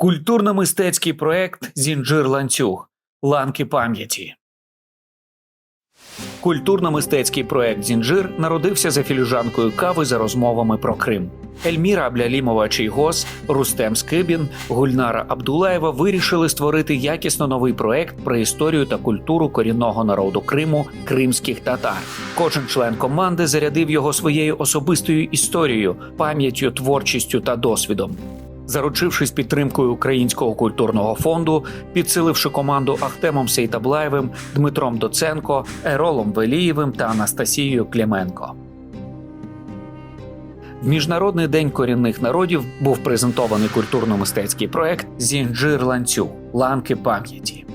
Культурно-мистецький проект Зінджир ланцюг ланки пам'яті. Культурно-мистецький проект Зінджир народився за філіжанкою кави за розмовами про Крим. Ельміра Аблялімова Чийгос, Рустем Скибін, Гульнара Абдулаєва вирішили створити якісно новий проект про історію та культуру корінного народу Криму кримських татар. Кожен член команди зарядив його своєю особистою історією, пам'яттю, творчістю та досвідом. Заручившись підтримкою Українського культурного фонду, підсиливши команду Ахтемом Сейтаблаєвим, Дмитром Доценко, Еролом Велієвим та Анастасією Кліменко. В Міжнародний день корінних народів був презентований культурно-мистецький проект Зінджир ланцюг ланки пам'яті.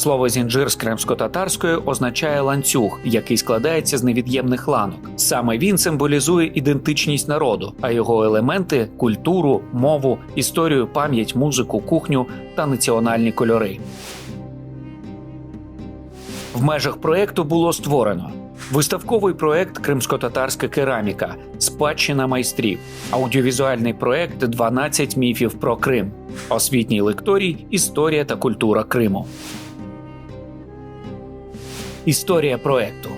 Слово зінджир з кримсько-татарської означає ланцюг, який складається з невід'ємних ланок. Саме він символізує ідентичність народу, а його елементи культуру, мову, історію, пам'ять, музику, кухню та національні кольори. В межах проекту було створено виставковий проект Кримсько-татарська кераміка, спадщина майстрів, аудіовізуальний проект «12 міфів про Крим, освітній лекторій, історія та культура Криму. Історія проекту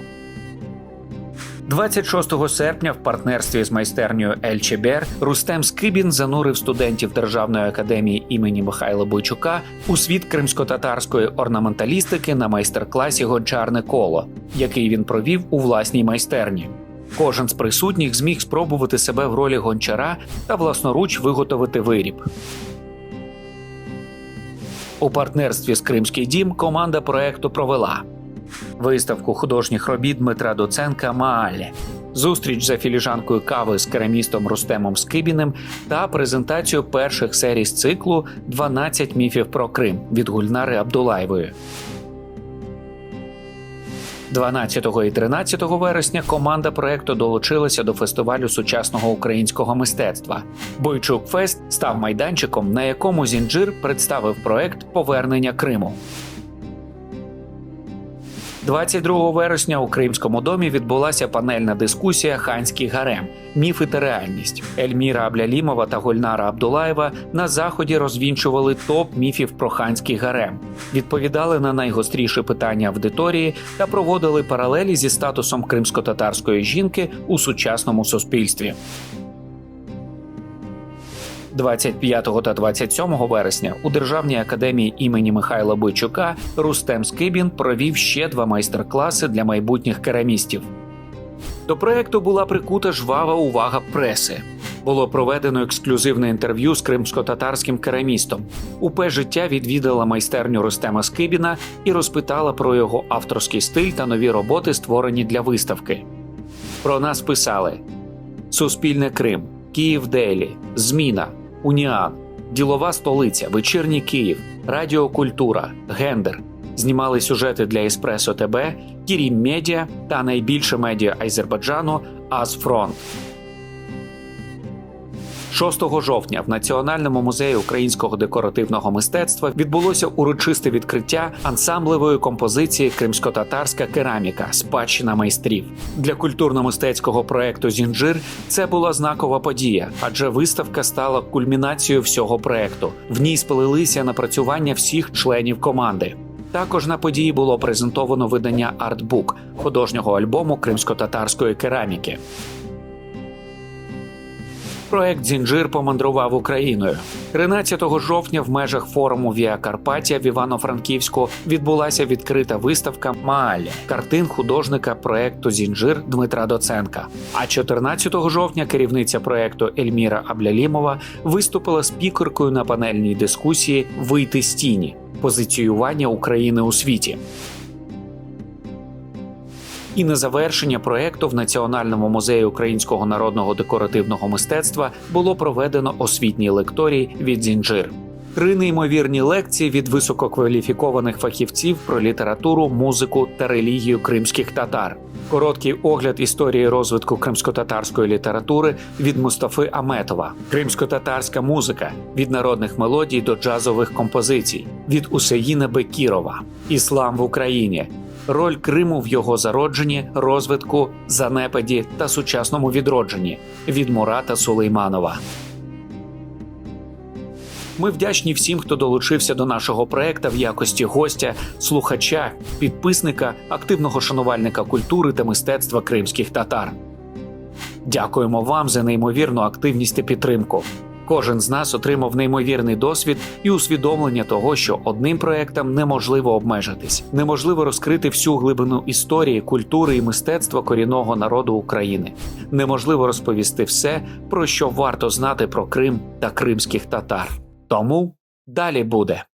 26 серпня в партнерстві з майстернею Ель Чебер Рустем Скибін занурив студентів Державної академії імені Михайла Бойчука у світ кримсько-татарської орнаменталістики на майстер-класі Гончарне коло, який він провів у власній майстерні. Кожен з присутніх зміг спробувати себе в ролі гончара та власноруч виготовити виріб. У партнерстві з Кримський дім команда проекту провела виставку художніх робіт Дмитра Доценка Маалі, зустріч за філіжанкою кави з керамістом Рустемом Скибіним та презентацію перших серій з циклу «12 міфів про Крим від Гульнари Абдулаєвої. 12 і 13 вересня команда проекту долучилася до фестивалю сучасного українського мистецтва. Бойчук Фест став майданчиком, на якому Зінджир представив проект Повернення Криму. 22 вересня у Кримському домі відбулася панельна дискусія Ханський гарем, міфи та реальність. Ельміра Аблялімова та Гульнара Абдулаєва на заході розвінчували топ міфів про ханський гарем, відповідали на найгостріші питання аудиторії та проводили паралелі зі статусом кримсько-татарської жінки у сучасному суспільстві. 25 та 27 вересня у Державній академії імені Михайла Бойчука Рустем Скибін провів ще два майстер-класи для майбутніх керамістів. До проекту була прикута жвава увага преси. Було проведено ексклюзивне інтерв'ю з кримсько-татарським керамістом. УП життя відвідала майстерню Рустема Скибіна і розпитала про його авторський стиль та нові роботи, створені для виставки. Про нас писали: Суспільне Крим, Київ Делі, Зміна, Уніан, Ділова столиця, Вечірній Київ, Радіокультура, Гендер. Знімали сюжети для Еспресо ТБ, Кірім Медіа та найбільше медіа Азербайджану Азфронт. 6 жовтня в Національному музеї українського декоративного мистецтва відбулося урочисте відкриття ансамблевої композиції Кримсько-татарська кераміка спадщина майстрів для культурно-мистецького проекту Зінджир. Це була знакова подія, адже виставка стала кульмінацією всього проекту. В ній сплелися напрацювання всіх членів команди. Також на події було презентовано видання артбук художнього альбому кримсько-татарської кераміки. Проект Зінджир помандрував Україною 13 жовтня. В межах форуму Віа Карпатія в Івано-Франківську відбулася відкрита виставка Маалі картин художника проекту Зінджир Дмитра Доценка. А 14 жовтня керівниця проекту Ельміра Аблялімова виступила спікеркою на панельній дискусії Вийти з тіні позиціювання України у світі. І на завершення проекту в Національному музеї українського народного декоративного мистецтва було проведено освітній лекторій від Зінджир. Три неймовірні лекції від висококваліфікованих фахівців про літературу, музику та релігію кримських татар. Короткий огляд історії розвитку кримсько-татарської літератури від Мустафи Аметова, кримсько-татарська музика від народних мелодій до джазових композицій, від Усеїна Бекірова, Іслам в Україні, роль Криму в його зародженні, розвитку, занепаді та сучасному відродженні від Мурата Сулейманова. Ми вдячні всім, хто долучився до нашого проекту в якості гостя, слухача, підписника, активного шанувальника культури та мистецтва кримських татар. Дякуємо вам за неймовірну активність та підтримку. Кожен з нас отримав неймовірний досвід і усвідомлення того, що одним проектом неможливо обмежитись, неможливо розкрити всю глибину історії, культури і мистецтва корінного народу України. Неможливо розповісти все, про що варто знати про Крим та кримських татар. Тому далі буде.